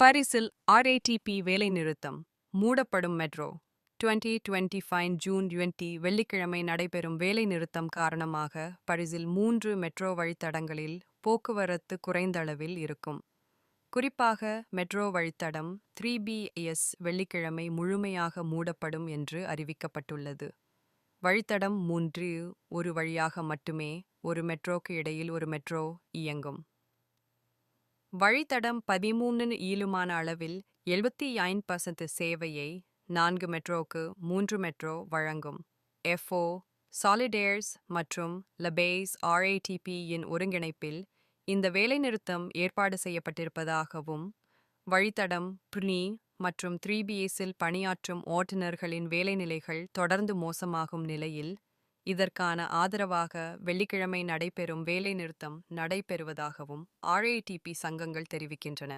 பாரிஸில் ஆர்ஏடிபி வேலைநிறுத்தம் மூடப்படும் metro. Twenty twenty five June twenty வெள்ளிக்கிழமை நடைபெறும் வேலைநிறுத்தம் காரணமாக பாரிஸில் மூன்று மெட்ரோ வழித்தடங்களில் போக்குவரத்து குறைந்தளவில் இருக்கும். குறிப்பாக மெட்ரோ வழித்தடம் த்ரீ பிஎஸ் வெள்ளிக்கிழமை முழுமையாக மூடப்படும் என்று அறிவிக்கப்பட்டுள்ளது. வழித்தடம் மூன்று ஒரு வழியாக மட்டுமே ஒரு மெட்ரோக்கு இடையில் ஒரு மெட்ரோ இயங்கும். வழித்தடம் பதிமூணு ஈலுமான அளவில் எழுபத்தி ஐந்து பர்சன்ட் சேவையை நான்கு மெட்ரோக்கு மூன்று மெட்ரோ வழங்கும். எஃப்ஓ சாலிடேர்ஸ் மற்றும் லபேஸ் ஆர்ஏடிபியின் ஒருங்கிணைப்பில் இந்த வேலைநிறுத்தம் ஏற்பாடு செய்யப்பட்டிருப்பதாகவும் வழித்தடம் புனி மற்றும் த்ரீபிஎஸில் பணியாற்றும் ஓட்டுநர்களின் வேலைநிலைகள் தொடர்ந்து மோசமாகும் நிலையில் இதற்கான ஆதரவாக வெள்ளிக்கிழமை நடைபெறும் வேலைநிறுத்தம் நடைபெறுவதாகவும் ஆர்ஐடிபி சங்கங்கள் தெரிவிக்கின்றன.